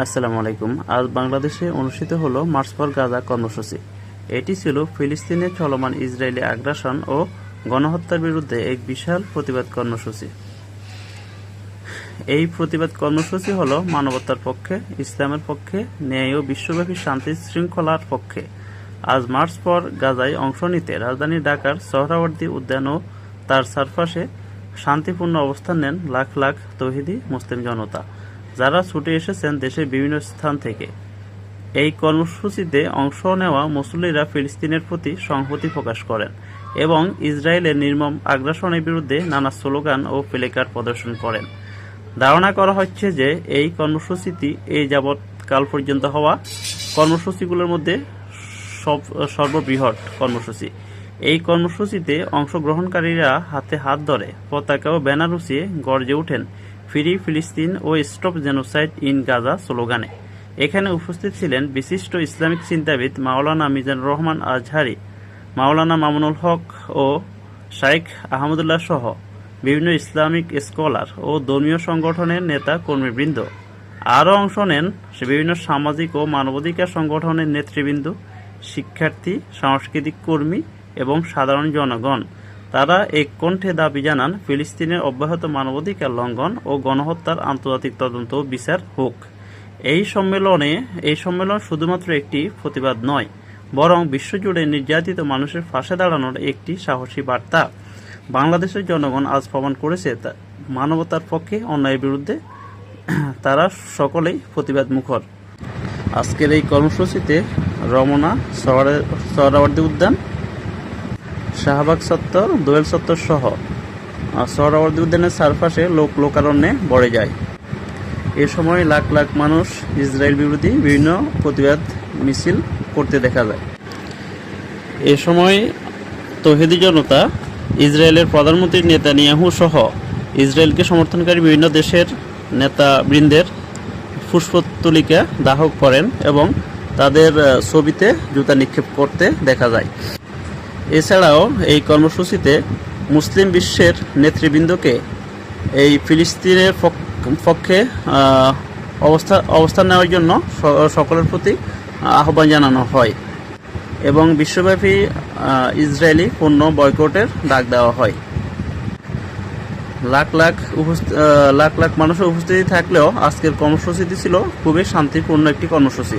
আসসালামু আলাইকুম। আজ বাংলাদেশে অনুষ্ঠিত হলো মার্চ ফর গাজা কর্মসূচি। এটি ছিল ফিলিস্তিনে চলমান ইসরায়েলি আগ্রাসন ও গণহত্যার বিরুদ্ধে এক বিশাল প্রতিবাদ কর্মসূচি। এই প্রতিবাদ কর্মসূচি হলো মানবতার পক্ষে, ইসলামের পক্ষে, ন্যায় ও বিশ্বব্যাপী শান্তি শৃঙ্খলার পক্ষে। আজ মার্চ পর গাজায় অংশ নিতে রাজধানী ঢাকার সোহরাওয়ার্দী উদ্যান ও তার চারপাশে শান্তিপূর্ণ অবস্থান নেন লাখ লাখ তহিদি মুসলিম জনতা। যারা ছুটে এসেছেন দেশের বিভিন্ন স্থান থেকে। এই কর্মসূচিতে অংশ নেওয়া মুসল্লিরা ফিলিস্তিনের প্রতি সংহতি প্রকাশ করেন এবং ইসরায়েলের নির্মম আগ্রাসনের বিরুদ্ধে নানা স্লোগান ও প্লেকার্ড প্রদর্শন করেন। ধারণা করা হচ্ছে যে এই কর্মসূচিটি এই যাবৎ কাল পর্যন্ত হওয়া কর্মসূচিগুলোর মধ্যে সব, সর্ববৃহৎ কর্মসূচি। এই কর্মসূচিতে অংশগ্রহণকারীরা হাতে হাত ধরে পতাকা ও ব্যানার উঁচিয়ে গর্জে ওঠেন। ফ্রি ফিলিস্তিন ও স্টপ জেনোসাইড ইন গাজা স্লোগানে। এখানে উপস্থিত ছিলেন বিশিষ্ট ইসলামিক চিন্তাবিদ মাওলানা মিজানুর রহমান আজহারি, মাওলানা মামুনুল হক ও শাইখ আহমদুল্লাহ সহ বিভিন্ন ইসলামিক স্কলার ও ধর্মীয় সংগঠনের নেতা কর্মীবৃন্দ। আরও অংশ নেন বিভিন্ন সামাজিক ও মানবাধিকার সংগঠনের নেতৃবৃন্দ, শিক্ষার্থী, সাংস্কৃতিক কর্মী এবং সাধারণ জনগণ। তারা এক কণ্ঠে দাবি জানান ফিলিস্তিনের অব্যাহত মানবাধিকার লঙ্ঘন ও গণহত্যার আন্তর্জাতিক তদন্ত বিচার হোক। এই সম্মেলনে, এই সম্মেলন শুধুমাত্র একটি প্রতিবাদ নয়, বরং বিশ্বজুড়ে নির্যাতিত মানুষের পাশে দাঁড়ানোর একটি সাহসী বার্তা। বাংলাদেশের জনগণ আজ প্রমাণ করেছে মানবতার পক্ষে অন্যায়ের বিরুদ্ধে তারা সকলেই প্রতিবাদ মুখর আজকের এই কর্মসূচিতে রমনা সোহরাওয়ার্দী উদ্যান শাহবাগ চত্বর দোয়েল চত্বর সহ। সোহরাওয়ার্দী উদ্যানের চারপাশে লোক লোকারণ্যে ভরে যায়। এ সময় লাখ লাখ মানুষ ইসরায়েল বিরোধী বিভিন্ন প্রতিবাদ মিছিল করতে দেখা যায়। এ সময় তহিদি জনতা, ইসরায়েলের প্রধানমন্ত্রী নেতানিয়াহু সহ ইসরায়েলকে সমর্থনকারী বিভিন্ন দেশের নেতাবৃন্দের পুষ্পতলিকা দাহ করেন এবং তাদের ছবিতে জুতা নিক্ষেপ করতে দেখা যায়। এছাড়াও এই কর্মসূচিতে মুসলিম বিশ্বের নেতৃবৃন্দকে এই ফিলিস্তিনের পক- পক্ষে অবস্থা, অবস্থান নেওয়ার জন্য সকলের প্রতি আহ্বান জানানো হয় এবং বিশ্বব্যাপী ইসরায়েলি পণ্য বয়কটের ডাক দেওয়া হয়। লাখ লাখ লাখ লাখ মানুষের উপস্থিতি থাকলেও আজকের কর্মসূচিটি ছিল খুবই শান্তিপূর্ণ একটি কর্মসূচি।